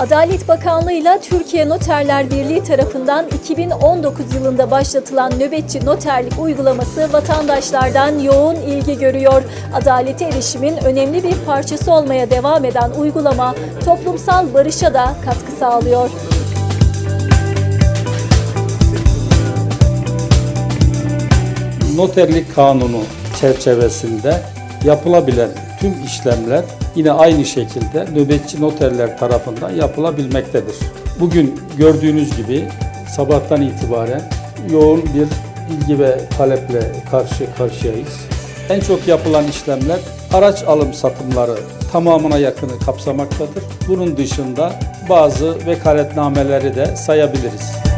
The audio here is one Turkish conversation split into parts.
Adalet Bakanlığı ile Türkiye Noterler Birliği tarafından 2019 yılında başlatılan nöbetçi noterlik uygulaması vatandaşlardan yoğun ilgi görüyor. Adalete erişimin önemli bir parçası olmaya devam eden uygulama toplumsal barışa da katkı sağlıyor. Noterlik kanunu çerçevesinde yapılabilen tüm işlemler yine aynı şekilde nöbetçi noterler tarafından yapılabilmektedir. Bugün gördüğünüz gibi sabahtan itibaren yoğun bir ilgi ve taleple karşı karşıyayız. En çok yapılan işlemler araç alım satımları tamamına yakını kapsamaktadır. Bunun dışında bazı vekaletnameleri de sayabiliriz.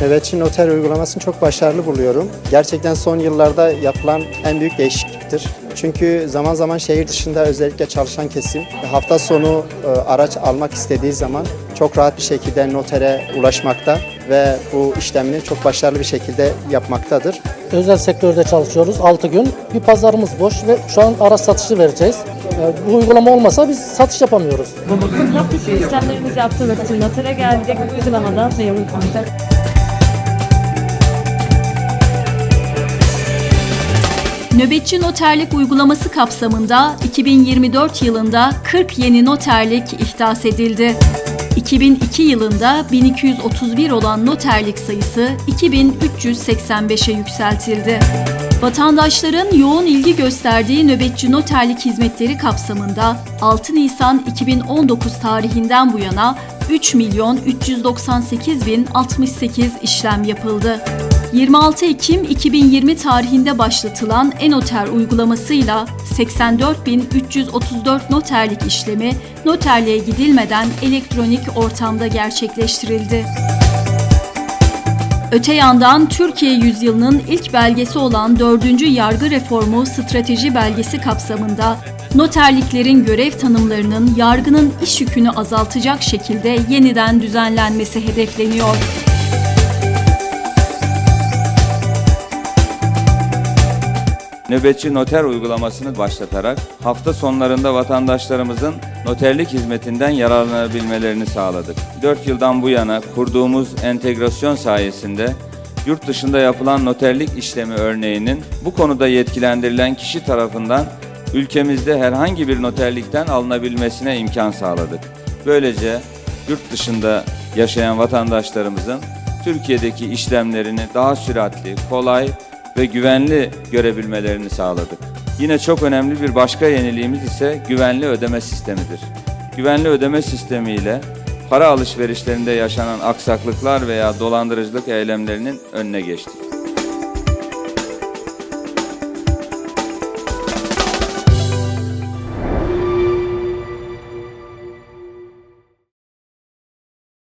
Nöbetçi noter uygulamasını çok başarılı buluyorum. Gerçekten son yıllarda yapılan en büyük değişikliktir. Çünkü zaman zaman şehir dışında özellikle çalışan kesim hafta sonu e, araç almak istediği zaman çok rahat bir şekilde notere ulaşmakta ve bu işlemini çok başarılı bir şekilde yapmaktadır. Özel sektörde çalışıyoruz 6 gün. Bir pazarımız boş ve şu an araç satışı vereceğiz. Ee, Bu uygulama olmasa biz satış yapamıyoruz. İşlemlerimizi yaptırmak için notere geldik. Uygulamadan memnun kaldık. Nöbetçi noterlik uygulaması kapsamında 2024 yılında 40 yeni noterlik ihdas edildi. 2002 yılında 1231 olan noterlik sayısı 2385'e yükseltildi. Vatandaşların yoğun ilgi gösterdiği nöbetçi noterlik hizmetleri kapsamında 6 Nisan 2019 tarihinden bu yana 3 milyon 398 bin 68 işlem yapıldı. 26 Ekim 2020 tarihinde başlatılan e-noter uygulamasıyla 84.334 noterlik işlemi noterliğe gidilmeden elektronik ortamda gerçekleştirildi. Öte yandan Türkiye yüzyılının ilk belgesi olan 4. Yargı Reformu Strateji Belgesi kapsamında noterliklerin görev tanımlarının yargının iş yükünü azaltacak şekilde yeniden düzenlenmesi hedefleniyor. Nöbetçi noter uygulamasını başlatarak hafta sonlarında vatandaşlarımızın noterlik hizmetinden yararlanabilmelerini sağladık. 4 yıldan bu yana kurduğumuz entegrasyon sayesinde yurt dışında yapılan noterlik işlemi örneğinin bu konuda yetkilendirilen kişi tarafından ülkemizde herhangi bir noterlikten alınabilmesine imkan sağladık. Böylece yurt dışında yaşayan vatandaşlarımızın Türkiye'deki işlemlerini daha süratli, kolay ve güvenli görebilmelerini sağladık. Yine çok önemli bir başka yeniliğimiz ise güvenli ödeme sistemidir. Güvenli ödeme sistemiyle para alışverişlerinde yaşanan aksaklıklar veya dolandırıcılık eylemlerinin önüne geçtik.